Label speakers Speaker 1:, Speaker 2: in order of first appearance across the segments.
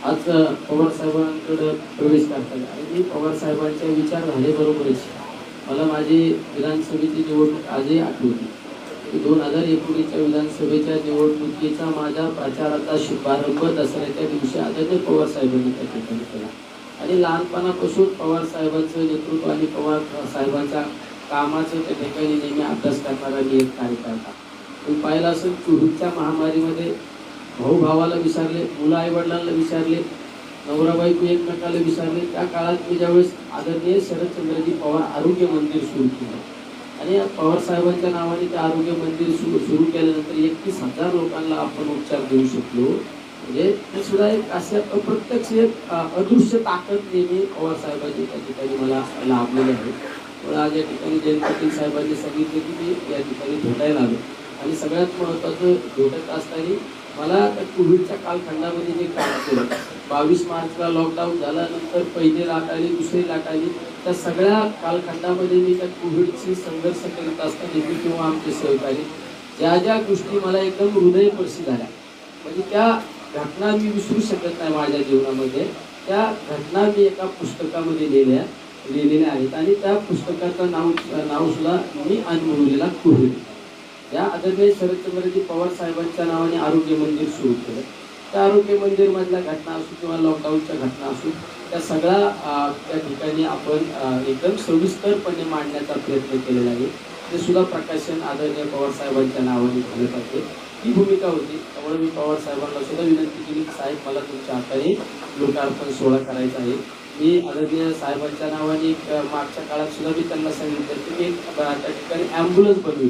Speaker 1: आज पवार साहेबांकडं प्रवेश करतात आणि मी पवार साहेबांच्या विचारधारेबरोबरच मला माझी विधानसभेची निवडणूक आजही आठवली दोन हजार एकोणीसच्या विधानसभेच्या निवडणुकीचा माझ्या प्रचाराचा शुभारंभ दसऱ्याच्या दिवशी आदरणीय पवार साहेबांनी त्या ठिकाणी केला. आणि लहानपणापासून पवार साहेबांचं नेतृत्व आणि पवार साहेबांच्या कामाचं त्या ठिकाणी नेहमी अभ्यास करणारा मी एक कार्यकर्ता. मी पाहिलं असेल कोविडच्या महामारीमध्ये भाऊ भावाला विचारले मुलं आई वडिलांना विचारले नवरा बायको एकमेकाला विचारले त्या काळात मी ज्यावेळेस आदरणीय शरदचंद्रजी पवार आरोग्य मंदिर सुरू केलं. आणि या पवार साहेबांच्या नावाने ते आरोग्य मंदिर सुरू सुरू केल्यानंतर एकतीस हजार लोकांना आपण उपचार देऊ शकलो. म्हणजे ते सुद्धा एक असे अप्रत्यक्ष एक अदृश्य ताकद नेहमी पवार साहेबांची त्या ठिकाणी मला लाभलेली आहे. पण आज या ठिकाणी जयंत पाटील साहेबांनी सांगितलं की मी या ठिकाणी भेटायला आलो. आणि सगळ्यात महत्त्वाचं भेटत असताना मला त्या कोविडच्या कालखंडामध्ये जे काम असेल बावीस मार्चला लॉकडाऊन झाल्यानंतर पहिली लाट आली दुसरी लाट आली त्या सगळ्या कालखंडामध्ये मी त्या कोविडशी संघर्ष करत असताना मी किंवा आमचे सहकारी ज्या ज्या गोष्टी मला एकदम हृदयपर्शी झाल्या. म्हणजे त्या घटना मी विसरू शकत नाही माझ्या जीवनामध्ये. त्या घटना मी एका पुस्तकामध्ये लिहिल्या लिहिलेल्या आहेत आणि त्या पुस्तकाचं नाव नावसुद्धा मी अनुभवलेला कोविड. या आदरणीय शरदचंद्रजी पवार साहेबांच्या नावाने आरोग्य मंदिर सुरू केलं. त्या आरोग्य मंदिरमधल्या घटना असो किंवा लॉकडाऊनच्या घटना असो त्या सगळ्या त्या ठिकाणी आपण एकदम सविस्तरपणे मांडण्याचा प्रयत्न केलेला आहे. ते सुद्धा प्रकाशन आदरणीय पवार साहेबांच्या नावाने झालं पाहिजे. ही भूमिका होती. त्यामुळे मी पवार साहेबांना सुद्धा विनंती केली की साहेब मला तुमच्या हाताने लोकार्पण सोहळा करायचा आहे. मी आदरणीय साहेबांच्या नावाने मागच्या काळात सुद्धा मी त्यांना सांगितलं की मी त्या ठिकाणी ॲम्ब्युलन्स बनवली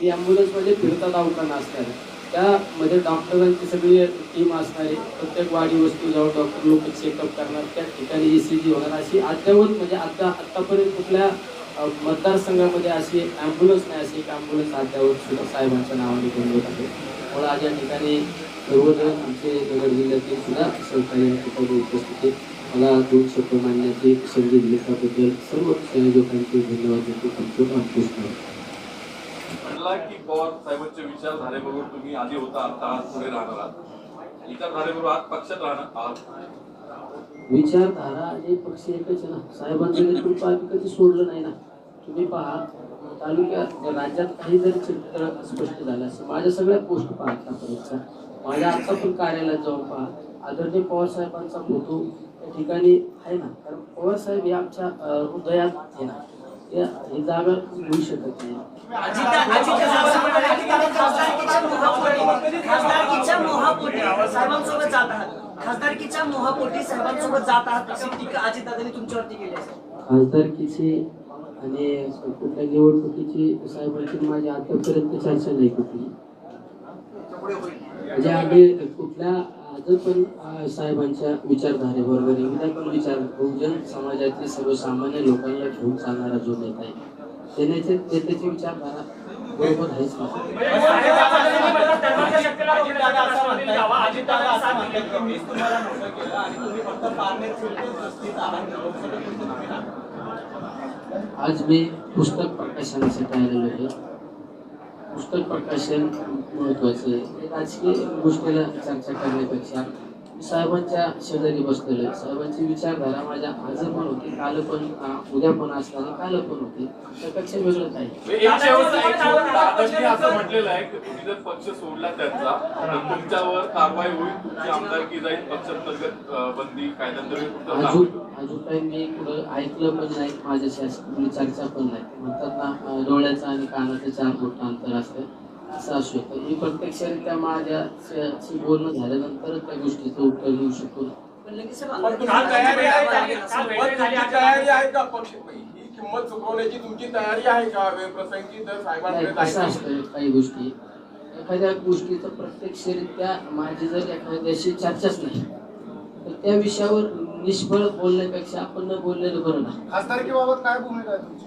Speaker 1: ही ॲम्ब्युलन्समध्ये फिरता दवाखाना असणार. आहे त्यामध्ये डॉक्टरांची सगळी टीम असणार आहे. प्रत्येक वाडी वस्तू जाऊन डॉक्टर लोक चेकअप करणार. त्या ठिकाणी ए सी जी होणार. अशी अद्यावत म्हणजे आता आत्तापर्यंत कुठल्या मतदारसंघामध्ये अशी ॲम्ब्युलन्स नाही अशी एक ॲम्ब्युलन्स अद्यावत सुद्धा साहेबांच्या नावाने बनवत आहे. मला आज या ठिकाणी सर्वजण आमचे नगर जिल्ह्यातील सुद्धा सहकारी ठिकाणी उपस्थित मला दोन शब्द मांडण्याची संधी दिली त्याबद्दल सर्व संयोजकांचे धन्यवाद देतो. तुमचं अनपुष्ट
Speaker 2: म्हणला की पवार साहेबांचा विचार झाल्याबरोबर तुम्ही आधी होता आता आज पुढे राहणार आहात. विचारधारेबरोबर आज पक्षात राहणार आहात.
Speaker 1: विचारधारा आणि पक्ष एकच ना. साहेबांचं नेतृत्व आम्ही कधी सोडलं नाही ना. तुम्ही पहा तालुक्यात राज्यात काही जरी चित्र स्पष्ट झालं असं माझ्या सगळ्या पोस्ट पहा आतापर्यंतच्या माझ्या आता पण कार्यालयात जाऊन पहा. आदरणीय पवार साहेबांचा फोटो त्या ठिकाणी आहे ना. कारण पवार साहेब हे आमच्या हृदयात आहे ना. या- ही जागा होऊ शकत नाही.
Speaker 3: खासदारकीच्या मोहापोटी जात आहात. खासदारकीच्या मोहापोटी जात आहात अशी टीका अजितदादांनी तुमच्यावरती केली
Speaker 1: खासदारकीची आणि कुठल्या निवडणुकीची साहेबांची माझी आतापर्यंत चर्चा नाही कुठली. म्हणजे आम्ही कुठल्या आज पण साहेबांच्या विचारधारेबरोबर आहे. उद्या पण विचार बहुजन समाजातील सर्वसामान्य लोकांना घेऊन चालणारा जो नेता आहे त्याचे नेत्याची विचारधारा बरोबर आहेच आज मी पुस्तक प्रकाशनासाठी आलेलो आहे. पुस्तक प्रकाशन महत्त्वाचे आहे. राजकीय गोष्टीला चर्चा करण्यापेक्षा साहेबांच्या शेजारी बसलेलो आहे. साहेबांची विचारधारा माझ्या आज पण होती काल पण उद्या पण आणि काल पण होती. त्यापेक्षा वेगळं काही
Speaker 2: असं म्हटलेलं आहे की तुम्ही जर पक्ष सोडला त्यांचा तुमच्यावर कारवाई होईल तुमची आमदारकी जाईल पक्षांतर्गत बंदी कायद्यांतर्गत
Speaker 1: अजून. अजून काही मी कुठं ऐकलं पण नाही माझ्याशी अशी चर्चा पण नाही. म्हणतात ना डोळ्याचं आणि कानाचं चार फूट अंतर असतं. असं असू शकतं. मी प्रत्यक्षरित्या माझ्याशी बोलणं झाल्यानंतर त्या गोष्टीचं उत्तर देऊ शकतो.
Speaker 4: ही किंमत चुकवण्याची तुमची तयारी आहे का? जर साहेबांकडे
Speaker 1: असतं काही गोष्टी. एखाद्या गोष्टीचं प्रत्यक्षरित्या माझी जर एखाद्याशी चर्चाच नाही तर त्या विषयावर निष्फळ बोलण्यापेक्षा आपण न बोललेलं बरं ना
Speaker 4: खासदारकीबाबत काय भूमिका आहे तुमची?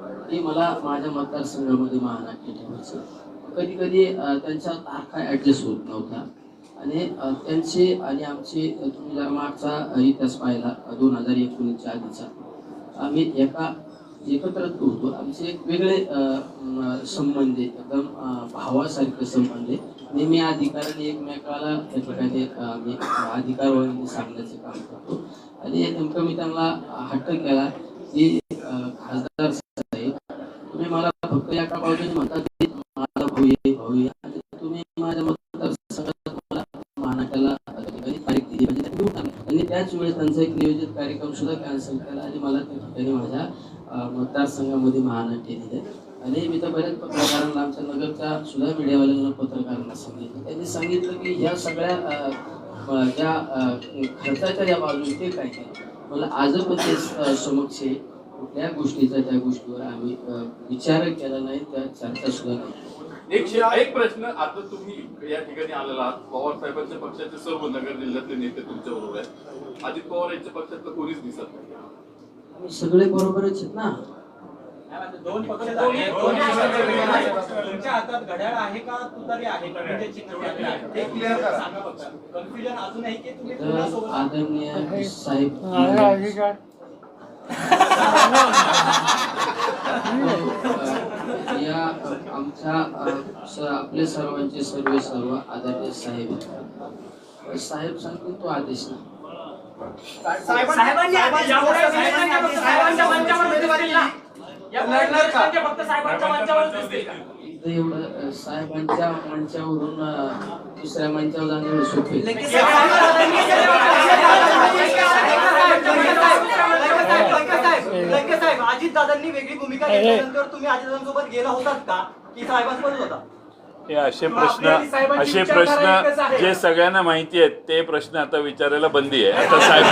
Speaker 1: की मला माझ्या मतदारसंघामध्ये महानाट्य ठेवायचं कधी कधी त्यांच्या तारखा ॲडजस्ट होत नव्हत्या. आणि त्यांचे आणि आमचे तुम्ही जर मागचा इतिहास पाहिला दोन हजार एकोणीसच्या आधीचा आम्ही एका एकत्रच होतो. आमचे एक वेगळे संबंध आहे एकदम भावासारखे संबंध. आहे नेहमी अधिकाराने एकमेकाला त्या आम्ही अधिकार सांगण्याचे काम करतो. आणि नेमकं मी त्यांना हट्ट केला की खासदार मला म्हणतात भाऊ ये भाऊ ये आणि तुम्ही माझ्या मतदारसंघात मला महानाट्याला ठिकाणी तारीख दिली म्हणजे देऊन त्याच वेळेस त्यांचा एक नियोजित कार्यक्रम सुद्धा कॅन्सल केला आणि मला त्या ठिकाणी माझ्या मतदारसंघामध्ये महानाट्य दिले. आणि मी तर बऱ्याच पत्रकारांना आमच्या नगरच्या सुद्धा मीडियावाल्यांना पत्रकारांना सांगितलं. त्यांनी सांगितलं की ह्या सगळ्या ज्या खर्चाच्या ज्या बाजू ते काय केलं? मला आज पण ते समक्ष कुठल्या गोष्टीचा त्या गोष्टीवर आम्ही विचार केला नाही त्या चर्चा सुद्धा नाही.
Speaker 2: एक एक प्रश्न आता तुम्ही या ठिकाणी आलेला आहात. पवार साहेबांच्या पक्षाचे सर्व नगर जिल्ह्यातले नेते तुमच्या बरोबर आहेत. अजित पवार यांच्या पक्षातलं कोणीच दिसत नाही.
Speaker 1: आम्ही सगळे बरोबरच आहेत ना.
Speaker 5: दोन पक्ष तुमच्या हातात घड्याळ आहे का? तुतारी आहे का? म्हणजे चिन्ह त्याकडे आहे. ते क्लिअर करा. सांगा फक्त. कन्फ्युजन अजून आहे की तुम्ही
Speaker 1: तर
Speaker 5: कोणासोबत?
Speaker 1: आदरणीय साहेब या आमच्या आपले सर्वांचे सर्व सर्व आदरणीय साहेब. साहेब सांगतील तो आदेश
Speaker 5: ना? साहेबांच्या
Speaker 1: एवढं मंचावरून दुसऱ्या मंचावर जाणं सोपं.
Speaker 3: लंके साहेब, वेगळी भूमिका घेतल्यानंतर तुम्ही अजितदादांसोबत गेला होतात का? की साहेबांसोबत होता?
Speaker 6: हे असे प्रश्न असे प्रश्न
Speaker 5: आहे.
Speaker 6: जे सगळ्यांना माहिती आहेत ते प्रश्न आता विचारायला बंदी आहे. आता साहेब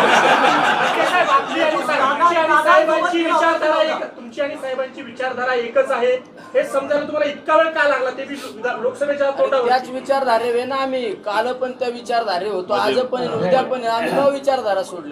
Speaker 5: साहेब, आपली आणि साहेबांची आणि साहेबांची विचारधारा एक तुमची आणि साहेबांची विचारधारा एकच आहे. हे समजायला तुम्हाला इतका वेळ का लागला? ते लोकसभेच्या तोंडावर.
Speaker 7: त्याच विचारधारे ना आम्ही. काल पण त्या विचारधारे होतो आज पण आहे, उद्या पण. आम्ही का विचारधारा सोडली?